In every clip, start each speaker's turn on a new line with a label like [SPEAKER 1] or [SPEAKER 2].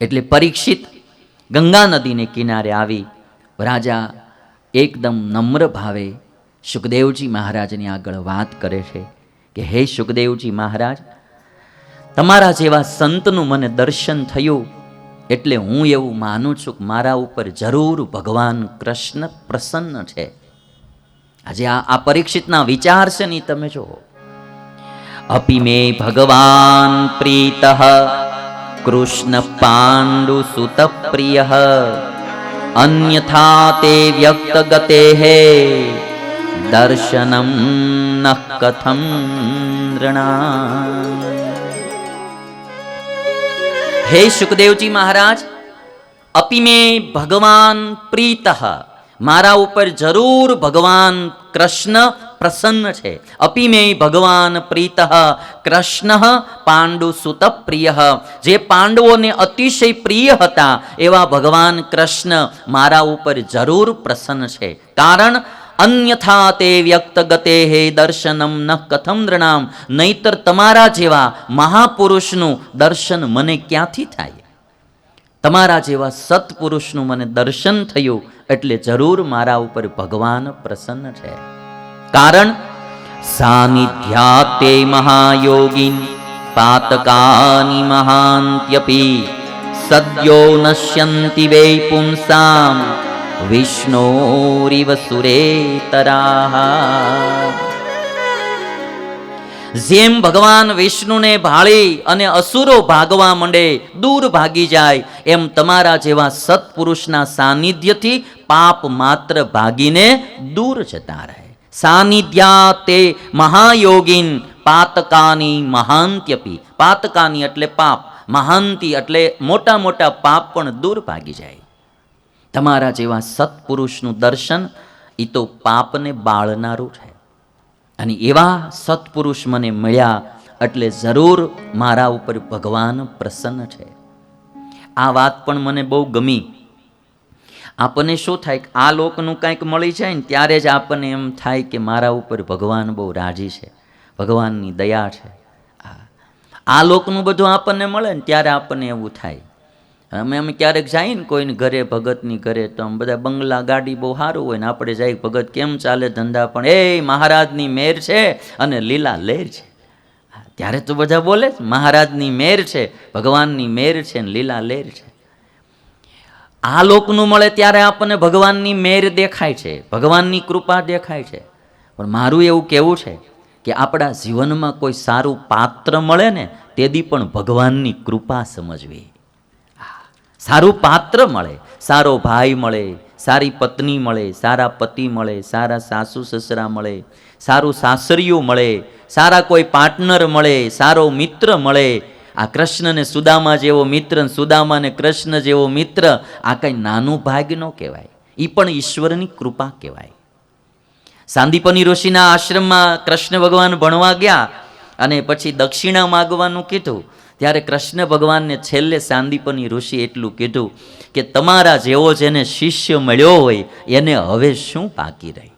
[SPEAKER 1] એટલે પરીક્ષિત ગંગા નદીને કિનારે આવી રાજા એકદમ નમ્ર ભાવે સુખદેવજી મહારાજની આગળ વાત કરે છે કે, હે સુખદેવજી મહારાજ, તમારા જેવા સંતનું મને દર્શન થયું એટલે હું એવું માનું છું કે મારા ઉપર જરૂર ભગવાન કૃષ્ણ પ્રસન્ન છે. આજે આ પરીક્ષિતના વિચાર છે ને તમે જુઓ. અપી મે ભગવાન પ્રીત તે વ્યક્ત ગતે હે દર્શનમ ન કથમ નૃણા હે સુખદેવજી મહારાજ અપિમે ભગવાન પ્રીત મારા ઉપર જરૂર ભગવાન કૃષ્ણ પ્રસન્ન છે. અપિમે ભગવાન પ્રીત કૃષ્ણ પાંડુ સુત પ્રિય જે પાંડવોને અતિશય પ્રિય હતા, એવા ભગવાન કૃષ્ણ મારા ઉપર જરૂર પ્રસન્ન છે. કારણ અન્યથા તે વ્યક્ત ગતે હે દર્શનમ ન કથમ નૃણામ. નહીતર તમારા જેવા મહાપુરુષનું દર્શન મને ક્યાંથી થાય? તમારા જેવા સત્પુરુષનું મને દર્શન થયું, એટલે જરૂર મારા ઉપર ભગવાન પ્રસન્ન છે. કારણ સાનિધ્યા તે મહાયોગીન પાતકાની મહાંત્યપી સદ્યો નશ્યંતિ વે પુંસામ વિષ્ણોરિવ સુરેતરાહ જેમ ભગવાન વિષ્ણુને ભાળી અને અસુરો ભાગવા માંડે દૂર ભાગી જાય એમ તમારા જેવા સત્પુરુષના સાનિધ્યથી પાપ માત્ર ભાગીને દૂર જતા રહે સાનિધ્યા તે મહાયોગીન પાતકાની મહાંત્યપી પાતકાની એટલે પાપ મહાંતિ એટલે મોટા મોટા પાપ પણ દૂર ભાગી જાય। તમારા જેવા સત્પુરુષનું દર્શન એ તો પાપને બાળનારું છે। અને એવા સત્પુરુષ મને મળ્યા, એટલે જરૂર મારા ઉપર ભગવાન પ્રસન્ન છે। આ વાત પણ મને બહુ ગમી। આપણને શું થાય કે આ લોકનું કાંઈક મળી જાય ને ત્યારે જ આપણને એમ થાય કે મારા ઉપર ભગવાન બહુ રાજી છે, ભગવાનની દયા છે. આ- લોકનું બધું આપણને મળે ને ત્યારે આપણને એવું થાય. અમે અમે ક્યારેક જઈએ ને કોઈને ઘરે, ભગતની ઘરે, તો આમ બધા બંગલા ગાડી બહુ સારું હોય ને આપણે જઈએ ભગત કેમ ચાલે ધંધા પણ, એ મહારાજની મેર છે અને લીલા લેર છે. ત્યારે તો બધા બોલે મહારાજની મેર છે, ભગવાનની મેર છે ને લીલા લેર છે. આ લોકનું મળે ત્યારે આપણને ભગવાનની મેર દેખાય છે, ભગવાનની કૃપા દેખાય છે. પણ મારું એવું કહેવું છે કે આપણા જીવનમાં કોઈ સારું પાત્ર મળે ને તેથી પણ ભગવાનની કૃપા સમજવી. સારું પાત્ર મળે, સારો ભાઈ મળે, સારી પત્ની મળે, સારા પતિ મળે, સારા સાસુ સસરા મળે, સારું સાસરિયું મળે, સારા કોઈ પાર્ટનર મળે, સારો મિત્ર મળે આ કૃષ્ણને સુદામા જેવો મિત્ર સુદામાને કૃષ્ણ જેવો મિત્ર આ કંઈ નાનું ભાગ ન કહેવાય. એ પણ ઈશ્વરની કૃપા કહેવાય. સાંદીપની ઋષિના આશ્રમમાં કૃષ્ણ ભગવાન ભણવા ગયા અને પછી દક્ષિણા માગવાનું કીધું. ત્યારે કૃષ્ણ ભગવાનને છેલ્લે સાંદીપની ઋષિ એટલું કીધું કે તમારા જેવો જેને શિષ્ય મળ્યો હોય એને હવે શું બાકી રહી?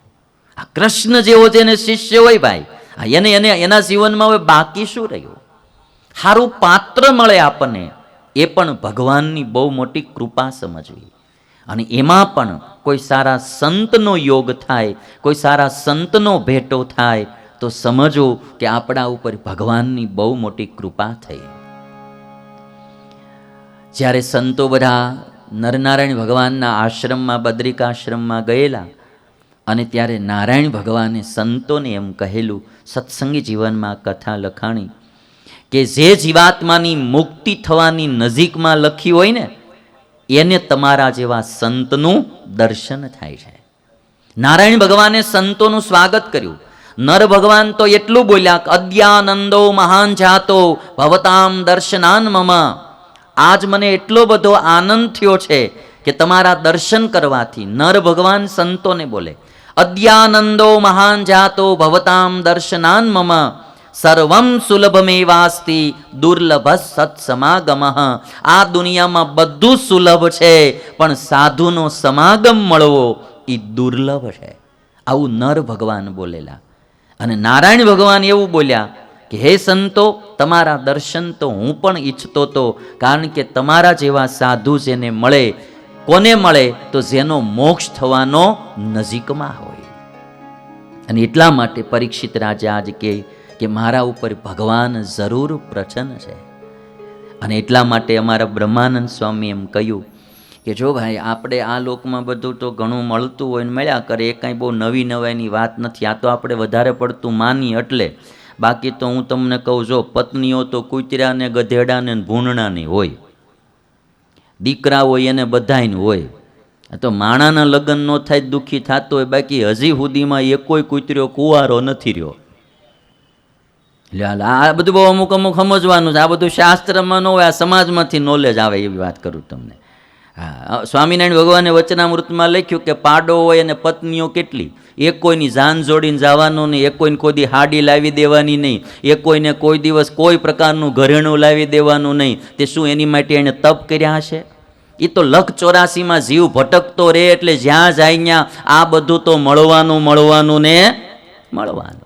[SPEAKER 1] આ કૃષ્ણ જેવો જેને શિષ્ય હોય ભાઈ એને એને, એના જીવનમાં હવે બાકી શું રહ્યું? સારું પાત્ર મળે આપણને, એ પણ ભગવાનની બહુ મોટી કૃપા સમજવી. અને એમાં પણ કોઈ સારા સંતનો યોગ થાય, કોઈ સારા સંતનો ભેટો થાય, તો સમજો કે આપણા ઉપર ભગવાનની બહુ મોટી કૃપા થઈ. જ્યારે સંતો બધા નરનારાયણ ભગવાનના આશ્રમમાં, બદ્રિકાશ્રમમાં ગયેલા, અને ત્યારે નારાયણ ભગવાને સંતોને એમ કહેલું, સત્સંગી જીવનમાં કથા લખાણી કે જે જીવાત્માની મુક્તિ થવાની નજીકમાં લખી હોય ને, એને તમારા જેવા સંતનું દર્શન થાય છે. નારાયણ ભગવાને સંતોનું સ્વાગત કર્યું. નર ભગવાન તો એટલું બોલ્યા કે, અદ્યાનંદો મહાન જાતો ભવતામ દર્શનાન મમ. આજ મને એટલો બધો આનંદ થયો છે કે તમારા દર્શન કરવાથી નર ભગવાન સંતોને બોલે, અદ્યાનંદો મહાન જાતો ભવતામ દર્શનાન મમ. સર્વમ સુલભમેવાસ્તિ દુર્લભ સત્સમાગમ આ દુનિયામાં બધું સુલભ છે પણ સાધુનો સમાગમ મળવો એ દુર્લભ છે આવું નર ભગવાન બોલેલા અને નારાયણ ભગવાન એવું બોલ્યા કે હે સંતો તમારા દર્શન તો હું પણ ઈચ્છતો હતો કારણ કે તમારા જેવા સાધુ જેને મળે કોને મળે તો જેનો મોક્ષ થવાનો નજીકમાં હોય અને એટલા માટે પરીક્ષિત રાજા આજ કે કે મારા ઉપર ભગવાન જરૂર પ્રસન્ન છે. અને એટલા માટે અમારા બ્રહ્માનંદ સ્વામી એમ કહ્યું કે જો ભાઈ, આપણે આ લોકમાં બધું તો ઘણું મળતું હોય ને મળ્યા કરે, એ કાંઈ બહુ નવી નવાઈની વાત નથી. આ તો આપણે વધારે પડતું માની એટલે. બાકી તો હું તમને કહું, જો પત્નીઓ તો કૂતરા ને ગધેડા ભૂંડણાની હોય. દીકરા હોય એને બધાને હોય. આ તો માણાના લગ્ન ન થાય, દુઃખી થતો હોય. બાકી હજી સુધીમાં એકોય કૂતર્યો કુંવારો નથી રહ્યો. આ બધું બહુ અમુક અમુક સમજવાનું છે. આ બધું શાસ્ત્રમાં ન હોય, આ સમાજમાંથી નોલેજ આવે એવી વાત કરું તમને. હા, સ્વામિનારાયણ ભગવાને વચનામૃતમાં લખ્યું કે પાડો હોય અને પત્નીઓ કેટલી? એક કોઈની જાન જોડીને જવાનું નહીં, એક કોઈને કોઈ દી હાડી લાવી દેવાની નહીં, એક કોઈને કોઈ દિવસ કોઈ પ્રકારનું ઘરેણું લાવી દેવાનું નહીં. તે શું એની માટે એણે તપ કર્યા હશે? એ તો લખ ચોરાસીમાં જીવ ભટકતો રહે એટલે જ્યાં જાય ત્યાં આ બધું તો મળવાનું મળવાનું ને મળવાનું.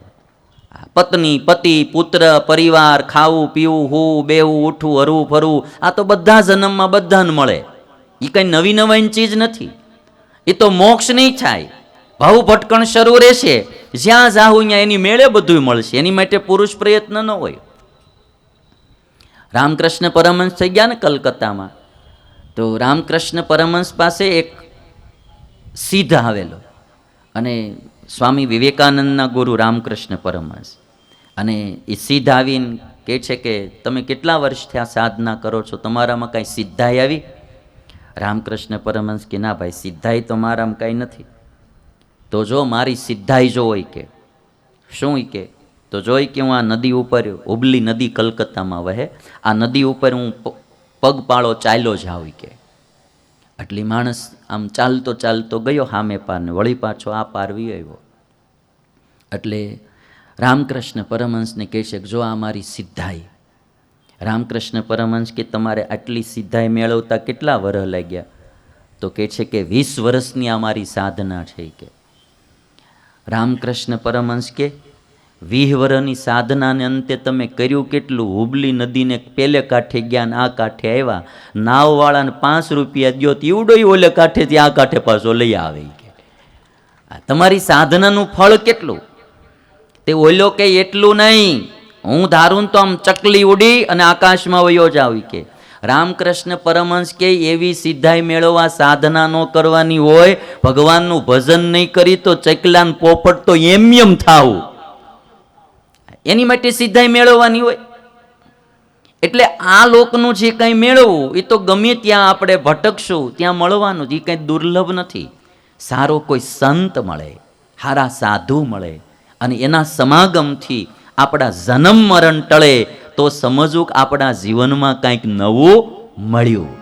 [SPEAKER 1] પત્ની, પતિ, પુત્ર, પરિવાર, ખાવું, પીવું, હું, બેવું, ઉઠવું, હરવું, ફરવું, આ તો બધા જન્મમાં બધાને મળે. એ કંઈ નવી નવાઈની ચીજ નથી. એ તો મોક્ષ નહીં થાય. ભાવ ભટકણ શરૂ રહેશે. જ્યાં જાહું ત્યાં એની મેળે બધું મળશે. એની માટે પુરુષ પ્રયત્ન ન હોય. રામકૃષ્ણ પરમહંસ થઈ ગયા ને કલકત્તામાં. તો રામકૃષ્ણ પરમહંસ પાસે એક સિદ્ધ આવેલો અને સ્વામી વિવેકાનંદના ગુરુ રામકૃષ્ણ પરમહંસ. અને એ સીધા આવીને કહે છે કે, તમે કેટલા વર્ષ થયા સાધના કરો છો? તમારામાં કાંઈ સિદ્ધાઈ આવી? રામકૃષ્ણ પરમહંસ કે, ના ભાઈ, સિદ્ધાઈ તો મારામાં કાંઈ નથી. તો જો મારી સિદ્ધાઈ જો હોય કે, શું કે, તો જોઈ કે હું આ નદી ઉપર, હુબલી નદી કલકત્તામાં વહે, આ નદી ઉપર હું પગ પગપાળો ચાલ્યો જાઉં કે આટલી માણસ આમ ચાલતો ચાલતો ગયો હામે પારને વળી પાછો આ પારવી આવ્યો એટલે રામકૃષ્ણ પરમહંસને કહે છે જો આ મારી સિદ્ધાઈ, રામકૃષ્ણ પરમહંસ કે તમારે આટલી સિદ્ધાઈ મેળવતા કેટલા વરહ લાગ્યા? તો કહે છે કે વીસ વર્ષની આ મારી સાધના છે કે. રામકૃષ્ણ પરમહંસ કે વીહ વર્ષની સાધનાને અંતે તમે કર્યું કેટલું? હુબલી નદીને પેલે કાંઠે ગયા આ કાંઠે આવ્યા. નાવવાળાને પાંચ રૂપિયા દ્યો તો ઈવડોય ઓલે કાંઠેથી આ કાંઠે પાછો લઈ આવે તમારી સાધનાનું ફળ કેટલું? તે ઓલો કે એટલું નહીં. હું ધારું તો આમ ચકલી ઉડી અને આકાશમાં વયો આવી કે. રામકૃષ્ણ પરમહંસ કે એવી સિદ્ધાઈ મેળવવા સાધના ન કરવાની હોય, ભગવાનનું ભજન નહીં કરી તો ચકલાન પોપટ તો એમ એમ થાવું એની માટે સિદ્ધાઈ મેળવવાની હોય. એટલે આ લોકનું જે કંઈ મેળવવું એ તો ગમે ત્યાં આપણે ભટકશું, ત્યાં મળવાનું જ એ કંઈ દુર્લભ નથી. સારો કોઈ સંત મળે સારા સાધુ મળે, અને એના સમાગમથી આપણા જન્મ મરણ ટળે, તો સમજવું આપણા જીવનમાં કંઈક નવું મળ્યું.